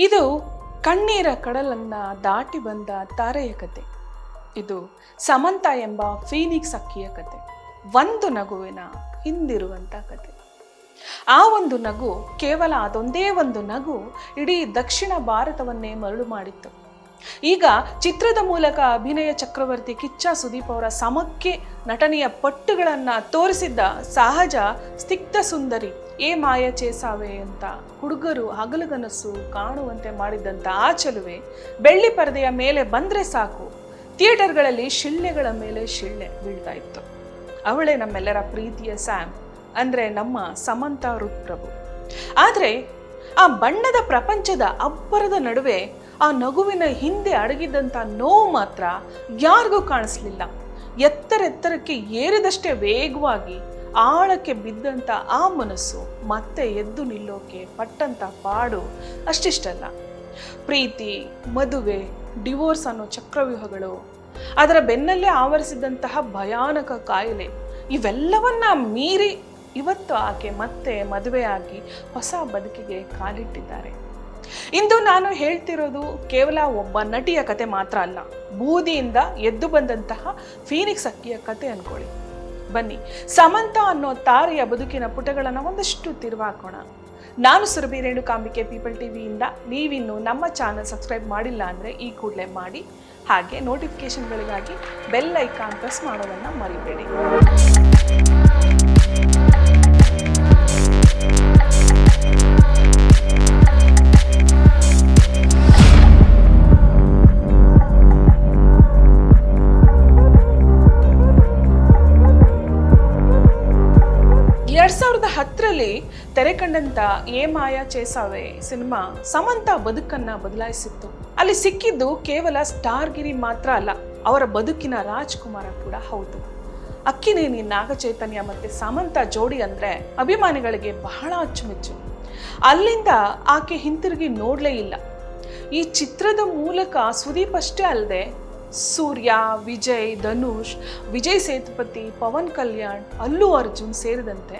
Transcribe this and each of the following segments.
ಇದು ಕಣ್ಣೀರ ಕಡಲನ್ನ ದಾಟಿ ಬಂದ ತಾರೆಯ ಕತೆ. ಇದು ಸಮಂತ ಎಂಬ ಫೀನಿಕ್ಸ್ ಅಕ್ಕಿಯ ಕತೆ. ಒಂದು ನಗುವಿನ ಹಿಂದಿರುವಂಥ ಕತೆ. ಆ ಒಂದು ನಗು ಕೇವಲ ಅದೊಂದೇ ಒಂದು ನಗು ಇಡೀ ದಕ್ಷಿಣ ಭಾರತವನ್ನೇ ಮರಳು ಮಾಡಿತ್ತು. ಈಗ ಚಿತ್ರದ ಮೂಲಕ ಅಭಿನಯ ಚಕ್ರವರ್ತಿ ಕಿಚ್ಚ ಸುದೀಪ್ ಅವರ ಸಮಕ್ಕೆ ನಟನೆಯ ಪಟ್ಟುಗಳನ್ನು ತೋರಿಸಿದ್ದ ಸಹಜ, ಸ್ತಿಕ್ತ ಸುಂದರಿ ಏ ಮಾಯ ಚೇಸಾವೆ ಅಂತ ಹುಡುಗರು ಹಗಲುಗನಸು ಕಾಣುವಂತೆ ಮಾಡಿದಂಥ ಆ ಚೆಲುವೆ ಬೆಳ್ಳಿ ಪರದೆಯ ಮೇಲೆ ಬಂದರೆ ಸಾಕು. ಥಿಯೇಟರ್ಗಳಲ್ಲಿ ಶಿಳ್ಳೆಗಳ ಮೇಲೆ ಶಿಳ್ಳೆ ಬೀಳ್ತಾ ಇತ್ತು. ಅವಳೇ ನಮ್ಮೆಲ್ಲರ ಪ್ರೀತಿಯ ಸ್ಯಾಮ್ ಅಂದರೆ ನಮ್ಮ ಸಮಂತ ರುತ್ಪ್ರಭು ಆದರೆ ಆ ಬಣ್ಣದ ಪ್ರಪಂಚದ ಅಬ್ಬರದ ನಡುವೆ ಆ ನಗುವಿನ ಹಿಂದೆ ಅಡಗಿದ್ದಂಥ ನೋವು ಮಾತ್ರ ಯಾರಿಗೂ ಕಾಣಿಸ್ಲಿಲ್ಲ. ಎತ್ತರೆತ್ತರಕ್ಕೆ ಏರಿದಷ್ಟೇ ವೇಗವಾಗಿ ಆಳಕ್ಕೆ ಬಿದ್ದಂಥ ಆ ಮನಸ್ಸು ಮತ್ತೆ ಎದ್ದು ನಿಲ್ಲೋಕೆ ಪಟ್ಟಂತ ಪಾಡು ಅಷ್ಟಿಷ್ಟಲ್ಲ. ಪ್ರೀತಿ, ಮದುವೆ, ಡಿವೋರ್ಸ್ ಅನ್ನೋ ಚಕ್ರವ್ಯೂಹಗಳು, ಅದರ ಬೆನ್ನಲ್ಲೇ ಆವರಿಸಿದಂತಹ ಭಯಾನಕ ಕಾಯಿಲೆ, ಇವೆಲ್ಲವನ್ನ ಮೀರಿ ಇವತ್ತು ಆಕೆ ಮತ್ತೆ ಮದುವೆಯಾಗಿ ಹೊಸ ಬದುಕಿಗೆ ಕಾಲಿಟ್ಟಿದ್ದಾರೆ. ಇಂದು ನಾನು ಹೇಳ್ತಿರೋದು ಕೇವಲ ಒಬ್ಬ ನಟಿಯ ಕತೆ ಮಾತ್ರ ಅಲ್ಲ. ಬೂದಿಯಿಂದ ಎದ್ದು ಬಂದಂತಹ ಫೀನಿಕ್ಸ್ ಅಕ್ಕಿಯ ಕತೆ ಅನ್ಕೊಳ್ಳಿ. ಬನ್ನಿ. ಸಮಂತ ಅನ್ನೋ ತಾರೆಯ ಬದುಕಿನ ಪುಟಗಳನ್ನು ಒಂದಷ್ಟು ತಿರುವಾಕೋಣ. ನಾನು ಸುರಭಿ ರೇಣುಕಾಂಬಿಕೆ ಪೀಪಲ್ ಟಿವಿಯಿಂದ ನೀವಿನ್ನು ನಮ್ಮ ಚಾನಲ್ ಸಬ್ಸ್ಕ್ರೈಬ್ ಮಾಡಿಲ್ಲ ಅಂದರೆ ಈ ಕೂಡಲೇ ಮಾಡಿ. ಹಾಗೆ ನೋಟಿಫಿಕೇಷನ್ಗಳಿಗಾಗಿ ಬೆಲ್ ಐಕಾನ್ ಪ್ರೆಸ್ ಮಾಡೋದನ್ನು ಮರಿಬೇಡಿ. ಹತ್ತರಲ್ಲಿ ತೆರೆ ಕಂಡಂತ ಏ ಮಾಯಾ ಚೇಸಾವೆ ಸಿನಿಮಾ ಸಮಂತ ಬದುಕನ್ನ ಬದಲಾಯಿಸಿತ್ತು. ಅಲ್ಲಿ ಸಿಕ್ಕಿದ್ದು ಕೇವಲ ಸ್ಟಾರ್ಗಿರಿ ಮಾತ್ರ ಅಲ್ಲ, ಅವರ ಬದುಕಿನ ರಾಜ್ಕುಮಾರ ಕೂಡ ಹೌದು. ಅಕ್ಕಿನೇನಿ ನಾಗಚೈತನ್ಯ ಮತ್ತೆ ಸಮಂತ ಜೋಡಿ ಅಂದ್ರೆ ಅಭಿಮಾನಿಗಳಿಗೆ ಬಹಳ ಅಚ್ಚುಮೆಚ್ಚು. ಅಲ್ಲಿಂದ ಆಕೆ ಹಿಂತಿರುಗಿ ನೋಡಲೇ ಇಲ್ಲ. ಈ ಚಿತ್ರದ ಮೂಲಕ ಸುದೀಪ್ ಅಷ್ಟೇ ಅಲ್ಲದೆ ಸೂರ್ಯ, ವಿಜಯ್, ಧನುಷ್, ವಿಜಯ್ ಸೇತುಪತಿ, ಪವನ್ ಕಲ್ಯಾಣ್, ಅಲ್ಲು ಅರ್ಜುನ್ ಸೇರಿದಂತೆ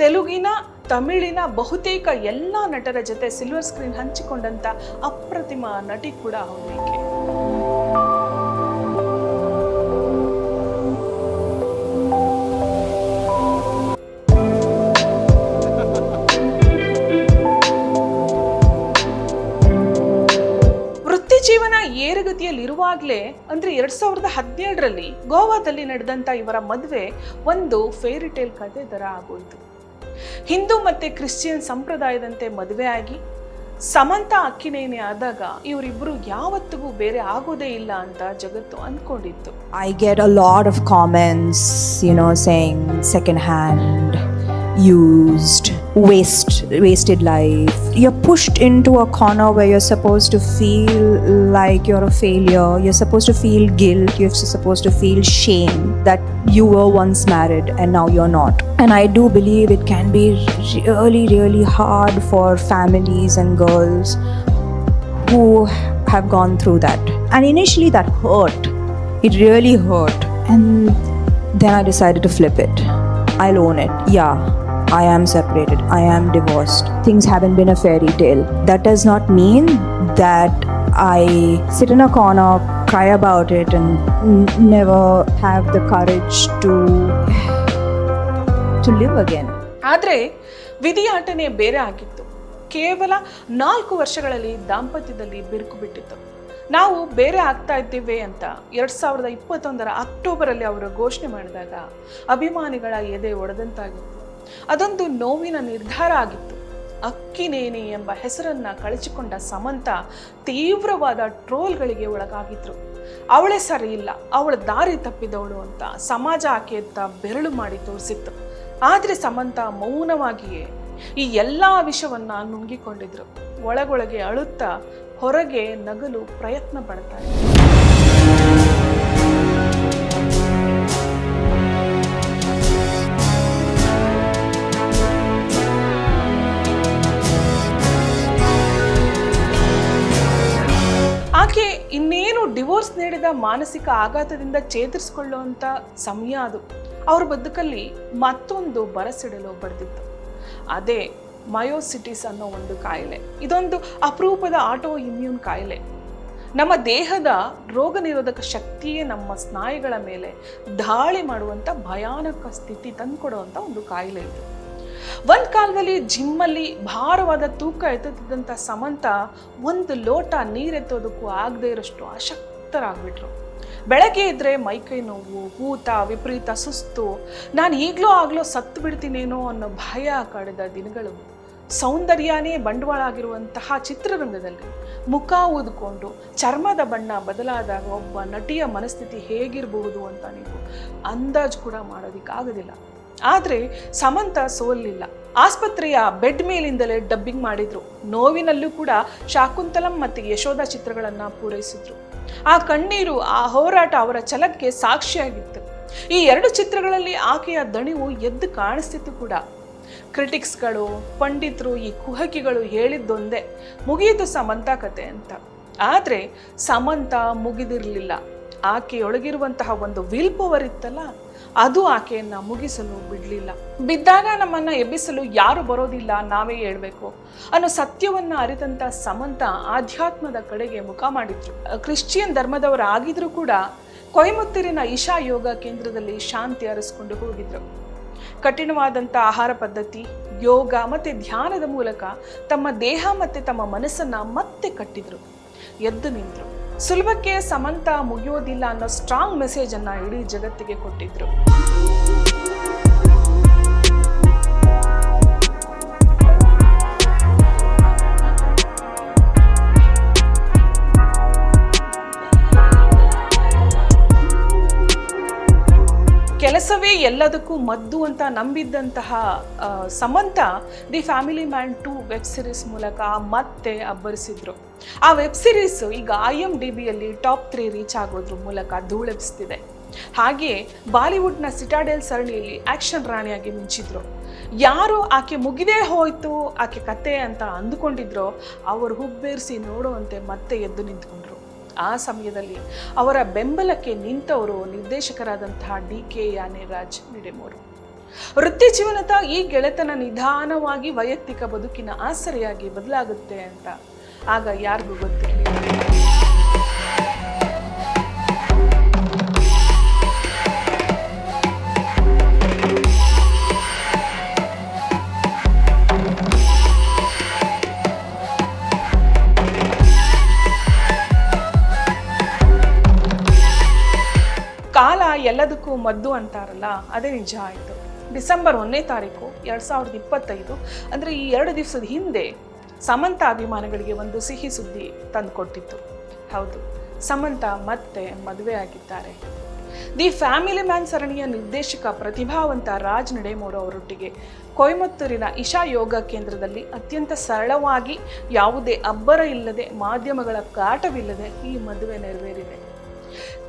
ತೆಲುಗಿನ, ತಮಿಳಿನ ಬಹುತೇಕ ಎಲ್ಲ ನಟರ ಜೊತೆ ಸಿಲ್ವರ್ ಸ್ಕ್ರೀನ್ ಹಂಚಿಕೊಂಡಂತ ಅಪ್ರತಿಮ ನಟಿ ಕೂಡ ಈಕೆ ಜೀವನ ಜೀವನ ಏರುಗತಿಯಲ್ಲಿರುವಾಗಲೇ, ಅಂದ್ರೆ ಎರಡ್ ಸಾವಿರದ ಹದಿನೇಳರಲ್ಲಿ ಗೋವಾದಲ್ಲಿ ನಡೆದಂತ ಇವರ ಮದುವೆ ಒಂದು ಫೇರಿಟೇಲ್ ಕತೆ ತರ ಆಗೋಯ್ತು. ಹಿಂದೂ ಮತ್ತೆ ಕ್ರಿಶ್ಚಿಯನ್ ಸಂಪ್ರದಾಯದಂತೆ ಮದುವೆ ಆಗಿ ಸಮಂತ ಅಕ್ಕಿನೇನೆ ಆದಾಗ ಇವರಿಬ್ಬರು ಯಾವತ್ತಿಗೂ ಬೇರೆ ಆಗೋದೇ ಇಲ್ಲ ಅಂತ ಜಗತ್ತು ಅಂದ್ಕೊಂಡಿತ್ತು I get a lot of comments you know saying second secondhand, used, waste, wasted life. You're pushed into a corner where you're supposed to feel like you're a failure. You're supposed to feel guilt. You're supposed to feel shame that you were once married and now you're not. And I do believe it can be really, really hard for families and girls who have gone through that. And initially that hurt. It really hurt. And then I decided to flip it. I'll own it. Yeah, I am separated. I am divorced. Things haven't been a fairy tale. That does not mean that I sit in a corner, cry about it, and n- never have the courage to to live again. ಆದರೆ ವಿಧಿಯಾಟನೆ ಬೇರೆ ಆಗಿತ್ತು ಕೇವಲ ನಾಲ್ಕು ವರ್ಷಗಳಲ್ಲಿ ದಾಂಪತ್ಯದಲ್ಲಿ ಬಿರುಕು ಬಿಟ್ಟಿತ್ತು ನಾವು ಬೇರೆ ಆಗ್ತಾ ಇದ್ದೀವಿ ಅಂತ ಎರಡು ಸಾವಿರದ ಇಪ್ಪತ್ತೊಂದರ ಅಕ್ಟೋಬರಲ್ಲಿ ಅವರು ಘೋಷಣೆ ಮಾಡಿದಾಗ ಅಭಿಮಾನಿಗಳ ಎದೆ ಒಡೆದಂತಾಗಿತ್ತು. ಅದೊಂದು ನೋವಿನ ನಿರ್ಧಾರ ಆಗಿತ್ತು. ಅಕ್ಕಿನೇನಿ ಎಂಬ ಹೆಸರನ್ನ ಕಳಚಿಕೊಂಡ ಸಮಂತ ತೀವ್ರವಾದ ಟ್ರೋಲ್ಗಳಿಗೆ ಒಳಗಾಗಿದ್ರು. ಅವಳೇ ಸರಿ ಇಲ್ಲ, ಅವಳ ದಾರಿ ತಪ್ಪಿದವಳು ಅಂತ ಸಮಾಜ ಆಕೆಯತ್ತ ಬೆರಳು ಮಾಡಿ ತೋರಿಸಿತ್ತು. ಆದರೆ ಸಮಂತ ಮೌನವಾಗಿಯೇ ಈ ಎಲ್ಲ ವಿಷವನ್ನು ನುಂಗಿಕೊಂಡಿದ್ರು. ಒಳಗೊಳಗೆ ಅಳುತ್ತಾ ಹೊರಗೆ ನಗಲು ಪ್ರಯತ್ನ ಪಡ್ತಾರೆ. ಆಕೆ ಇನ್ನೇನು ಡಿವೋರ್ಸ್ ನೀಡಿದ ಮಾನಸಿಕ ಆಘಾತದಿಂದ ಚೇತರಿಸಿಕೊಳ್ಳುವಂಥ ಸಮಯ ಅದು. ಅವ್ರ ಬದುಕಲ್ಲಿ ಮತ್ತೊಂದು ಬರಸಿಡಲು ಬಡ್ದಿತ್ತು. ಅದೇ ಮಯೋಸಿಟಿಸ್ ಅನ್ನೋ ಒಂದು ಕಾಯಿಲೆ. ಇದೊಂದು ಅಪರೂಪದ ಆಟೋ ಇಮ್ಯೂನ್ ಕಾಯಿಲೆ. ನಮ್ಮ ದೇಹದ ರೋಗ ನಿರೋಧಕ ಶಕ್ತಿಯೇ ನಮ್ಮ ಸ್ನಾಯುಗಳ ಮೇಲೆ ದಾಳಿ ಮಾಡುವಂಥ ಭಯಾನಕ ಸ್ಥಿತಿ ತಂದುಕೊಡುವಂಥ ಒಂದು ಕಾಯಿಲೆ ಇದು. ಒಂದು ಕಾಲದಲ್ಲಿ ಜಿಮ್ಮಲ್ಲಿ ಭಾರವಾದ ತೂಕ ಎತ್ತುತ್ತಿದ್ದಂಥ ಸಮಂತ ಒಂದು ಲೋಟ ನೀರೆತ್ತೋದಕ್ಕೂ ಆಗದೇ ಇರೋಷ್ಟು ಅಶಕ್ತರಾಗ್ಬಿಟ್ರು ಬೆಳಗ್ಗೆ ಇದ್ರೆ ಮೈಕೈ ನೋವು, ಊತ, ವಿಪರೀತ ಸುಸ್ತು, ನಾನು ಈಗಲೂ ಆಗಲೋ ಸತ್ತು ಬಿಡ್ತೀನೇನೋ ಅನ್ನೋ ಭಯ ಕಡಿದ ದಿನಗಳು ಸೌಂದರ್ಯನೇ ಬಂಡವಾಳ ಆಗಿರುವಂತಹ ಚಿತ್ರರಂಗದಲ್ಲಿ ಮುಖ ಊದ್ಕೊಂಡು ಚರ್ಮದ ಬಣ್ಣ ಬದಲಾದಾಗ ಒಬ್ಬ ನಟಿಯ ಮನಸ್ಥಿತಿ ಹೇಗಿರಬಹುದು ಅಂತ ನೀವು ಅಂದಾಜು ಕೂಡ ಮಾಡೋದಕ್ಕಾಗೋದಿಲ್ಲ ಆದರೆ ಸಮಂತ ಸೋಲಿಲ್ಲ. ಆಸ್ಪತ್ರೆಯ ಬೆಡ್ ಮೇಲಿಂದಲೇ ಡಬ್ಬಿಂಗ್ ಮಾಡಿದ್ರು. ನೋವಿನಲ್ಲೂ ಕೂಡ ಶಾಕುಂತಲಂ ಮತ್ತು ಯಶೋಧ ಚಿತ್ರಗಳನ್ನು ಪೂರೈಸಿದ್ರು. ಆ ಕಣ್ಣೀರು, ಆ ಹೋರಾಟ ಅವರ ಛಲಕ್ಕೆ ಸಾಕ್ಷಿಯಾಗಿತ್ತು. ಈ ಎರಡು ಚಿತ್ರಗಳಲ್ಲಿ ಆಕೆಯ ದಣಿವು ಎದ್ದು ಕಾಣಿಸ್ತಿತ್ತು ಕೂಡ. ಕ್ರಿಟಿಕ್ಸ್ಗಳು, ಪಂಡಿತರು ಈ ಕುಹಕಿಗಳು ಹೇಳಿದ್ದೊಂದೇ ಮುಗಿಯಿತು ಸಮಂತ ಕತೆ ಅಂತ. ಆದರೆ ಸಮಂತ ಮುಗಿದಿರಲಿಲ್ಲ. ಆಕೆಯೊಳಗಿರುವಂತಹ ಒಂದು ವಿಲ್ ಪವರ್ ಇತ್ತಲ್ಲ ಅದು ಆಕೆಯನ್ನ ಮುಗಿಸಲು ಬಿಡಲಿಲ್ಲ. ಬಿದ್ದಾಗ ನಮ್ಮನ್ನ ಎಬ್ಬಿಸಲು ಯಾರು ಬರೋದಿಲ್ಲ ನಾವೇ ಹೇಳಬೇಕು ಅನ್ನೋ ಸತ್ಯವನ್ನ ಅರಿತಂತ ಸಮಂತ ಆಧ್ಯಾತ್ಮದ ಕಡೆಗೆ ಮುಖ ಮಾಡಿದ್ರು. ಕ್ರಿಶ್ಚಿಯನ್ ಧರ್ಮದವರಾಗಿದ್ರು ಕೂಡ ಕೊಯಮತ್ತೂರಿನ ಇಶಾ ಯೋಗ ಕೇಂದ್ರದಲ್ಲಿ ಶಾಂತಿ ಅರಸ್ಕೊಂಡು ಹೋಗಿದ್ರು. ಕಠಿಣವಾದಂಥ ಆಹಾರ ಪದ್ಧತಿ, ಯೋಗ ಮತ್ತು ಧ್ಯಾನದ ಮೂಲಕ ತಮ್ಮ ದೇಹ ಮತ್ತು ತಮ್ಮ ಮನಸ್ಸನ್ನು ಮತ್ತೆ ಕಟ್ಟಿದರು. ಎದ್ದು ನಿಂತರು. ಸುಲಭಕ್ಕೆ ಸಮಂತ ಮುಗಿಯೋದಿಲ್ಲ ಅನ್ನೋ ಸ್ಟ್ರಾಂಗ್ ಮೆಸೇಜನ್ನು ಇಡೀ ಜಗತ್ತಿಗೆ ಕೊಟ್ಟಿದ್ರು. ಎಲ್ಲದಕ್ಕೂ ಮದ್ದು ಅಂತ ನಂಬಿದ್ದಂತಹ Samantha the family man two web series ಮೂಲಕ ಮತ್ತೆ ಅಬ್ಬರಿಸಿದ್ರು. ಆ ವೆಬ್ ಸಿರೀಸ್ ಈಗ ಐ ಎಂ ಡಿ ಬಿಯಲ್ಲಿ ಟಾಪ್ ತ್ರೀ ರೀಚ್ ಆಗೋದ್ರ ಮೂಲಕ ಧೂಳೆಬ್ಸ್ತಿದೆ ಹಾಗೆಯೇ ಬಾಲಿವುಡ್ನ ಸಿಟಾಡೆಲ್ ಸರಣಿಯಲ್ಲಿ ಆಕ್ಷನ್ ರಾಣಿಯಾಗಿ ಮಿಂಚಿದ್ರು. ಯಾರು ಆಕೆ ಮುಗಿದೇ ಹೋಯ್ತು, ಆಕೆ ಕತೆ ಅಂತ ಅಂದುಕೊಂಡಿದ್ರೋ, ಅವರು ಹುಬ್ಬೇರಿಸಿ ನೋಡುವಂತೆ ಮತ್ತೆ ಎದ್ದು ನಿಂತ್ಕೊಂಡ್ರು. ಆ ಸಮಯದಲ್ಲಿ ಅವರ ಬೆಂಬಲಕ್ಕೆ ನಿಂತವರು ನಿರ್ದೇಶಕರಾದಂತಹ ಡಿ ಕೆ ಯಾನೇರಾಜ್ ನಿಡೆಮೂರು. ವೃತ್ತಿ ಜೀವನದ ಈ ಗೆಳೆತನ ನಿಧಾನವಾಗಿ ವೈಯಕ್ತಿಕ ಬದುಕಿನ ಆಸರೆಯಾಗಿ ಬದಲಾಗುತ್ತೆ ಅಂತ ಆಗ ಯಾರಿಗೂ ಗೊತ್ತಿರಲಿಲ್ಲ ಎಲ್ಲದಕ್ಕೂ ಮದ್ದು ಅಂತಾರಲ್ಲ, ಅದೇ ನಿಜ ಆಯಿತು. ಡಿಸೆಂಬರ್ ಒಂದನೇ ತಾರೀಕು ಎರಡು ಸಾವಿರದ ಇಪ್ಪತ್ತೈದು, ಅಂದರೆ ಈ ಎರಡು ದಿವಸದ ಹಿಂದೆ ಸಮಂತ ಅಭಿಮಾನಿಗಳಿಗೆ ಒಂದು ಸಿಹಿ ಸುದ್ದಿ ತಂದುಕೊಟ್ಟಿತ್ತು. ಹೌದು, ಸಮಂತ ಮತ್ತೆ ಮದುವೆ ಆಗಿದ್ದಾರೆ. ದಿ ಫ್ಯಾಮಿಲಿ ಮ್ಯಾನ್ ಸರಣಿಯ ನಿರ್ದೇಶಕ ಪ್ರತಿಭಾವಂತ ರಾಜ್ ನಡೆಮೋರು ಅವರೊಟ್ಟಿಗೆ ಕೊಯಮತ್ತೂರಿನ ಇಶಾ ಯೋಗ ಕೇಂದ್ರದಲ್ಲಿ ಅತ್ಯಂತ ಸರಳವಾಗಿ ಯಾವುದೇ ಅಬ್ಬರ ಇಲ್ಲದೆ ಮಾಧ್ಯಮಗಳ ಕಾಟವಿಲ್ಲದೆ ಈ ಮದುವೆ ನೆರವೇರಿದೆ.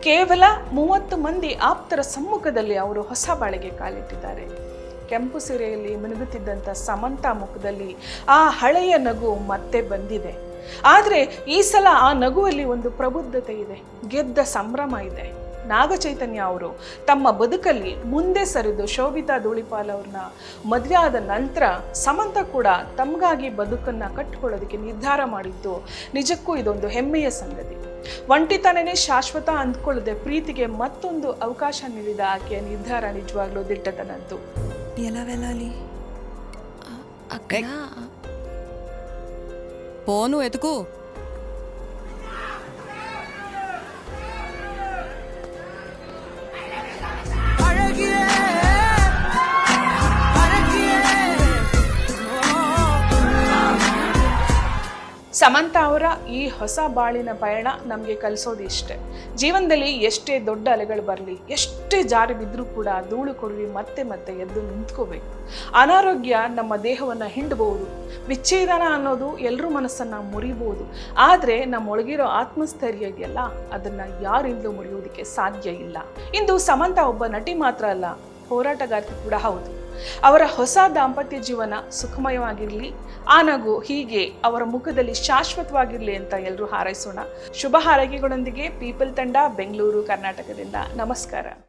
ಕೇವಲ ಮೂವತ್ತು ಮಂದಿ ಆಪ್ತರ ಸಮ್ಮುಖದಲ್ಲಿ ಅವರು ಹೊಸ ಬಾಳಿಗೆ ಕಾಲಿಟ್ಟಿದ್ದಾರೆ. ಕೆಂಪು ಸೀರೆಯಲ್ಲಿ ಮಿನುಗುತ್ತಿದ್ದಂಥ ಸಮಂತ ಮುಖದಲ್ಲಿ ಆ ಹಳೆಯ ನಗು ಮತ್ತೆ ಬಂದಿದೆ. ಆದರೆ ಈ ಸಲ ಆ ನಗುವಲ್ಲಿ ಒಂದು ಪ್ರಬುದ್ಧತೆ ಇದೆ, ಗೆದ್ದ ಸಂಭ್ರಮ ಇದೆ. ನಾಗಚೈತನ್ಯ ಅವರು ತಮ್ಮ ಬದುಕಲ್ಲಿ ಮುಂದೆ ಸರಿದು ಶೋಭಿತಾ ಧೂಳಿಪಾಲ್ ಅವ್ರನ್ನ ಮದುವೆ ಆದ ನಂತರ ಸಮಂತ ಕೂಡ ತಮಗಾಗಿ ಬದುಕನ್ನು ಕಟ್ಟಿಕೊಳ್ಳೋದಕ್ಕೆ ನಿರ್ಧಾರ ಮಾಡಿದ್ದು ನಿಜಕ್ಕೂ ಇದೊಂದು ಹೆಮ್ಮೆಯ ಸಂಗತಿ. ಒಂಟಿತನನೇ ಶಾಶ್ವತ ಅಂದ್ಕೊಳ್ಳದೆ ಪ್ರೀತಿಗೆ ಮತ್ತೊಂದು ಅವಕಾಶ ನೀಡಿದ ಆಕೆಯ ನಿರ್ಧಾರ ನಿಜವಾಗ್ಲೂ ದಿಟ್ಟತನದ್ದು ఎలా వెళ్ళాలి అక్కడ పోను ఎతుకు ಸಮಂತ ಅವರ ಈ ಹೊಸ ಬಾಳಿನ ಪಯಣ ನಮಗೆ ಕಲಿಸೋದು ಇಷ್ಟೆ. ಜೀವನದಲ್ಲಿ ಎಷ್ಟೇ ದೊಡ್ಡ ಅಲೆಗಳು ಬರಲಿ, ಎಷ್ಟೇ ಜಾರಿ ಬಿದ್ದರೂ ಕೂಡ ಧೂಳು ಕೊಡುವಿ ಮತ್ತೆ ಮತ್ತೆ ಎದ್ದು ನಿಂತ್ಕೋಬೇಕು. ಅನಾರೋಗ್ಯ ನಮ್ಮ ದೇಹವನ್ನು ಹಿಂಡಬಹುದು ವಿಚ್ಛೇದನ ಅನ್ನೋದು ಎಲ್ಲರೂ ಮನಸ್ಸನ್ನು ಮುರಿಬಹುದು ಆದರೆ ನಮ್ಮೊಳಗಿರೋ ಆತ್ಮಸ್ಥೈರ್ಯ ಇದೆಯಲ್ಲ ಅದನ್ನು ಯಾರಿಂದಲೂ ಮುರಿಯೋದಕ್ಕೆ ಸಾಧ್ಯ ಇಲ್ಲ. ಇಂದು ಸಮಂತ ಒಬ್ಬ ನಟಿ ಮಾತ್ರ ಅಲ್ಲ, ಹೋರಾಟಗಾರ್ತಿ ಕೂಡ ಹೌದು. ಅವರ ಹೊಸ ದಾಂಪತ್ಯ ಜೀವನ ಸುಖಮಯವಾಗಿರಲಿ, ಆ ನಗು ಹೀಗೆ ಅವರ ಮುಖದಲ್ಲಿ ಶಾಶ್ವತವಾಗಿರಲಿ ಅಂತ ಎಲ್ಲರೂ ಹಾರೈಸೋಣ. ಶುಭ ಹಾರೈಕೆಗಳೊಂದಿಗೆ ಪೀಪಲ್ ತಂಡ, ಬೆಂಗಳೂರು, ಕರ್ನಾಟಕದಿಂದ. ನಮಸ್ಕಾರ.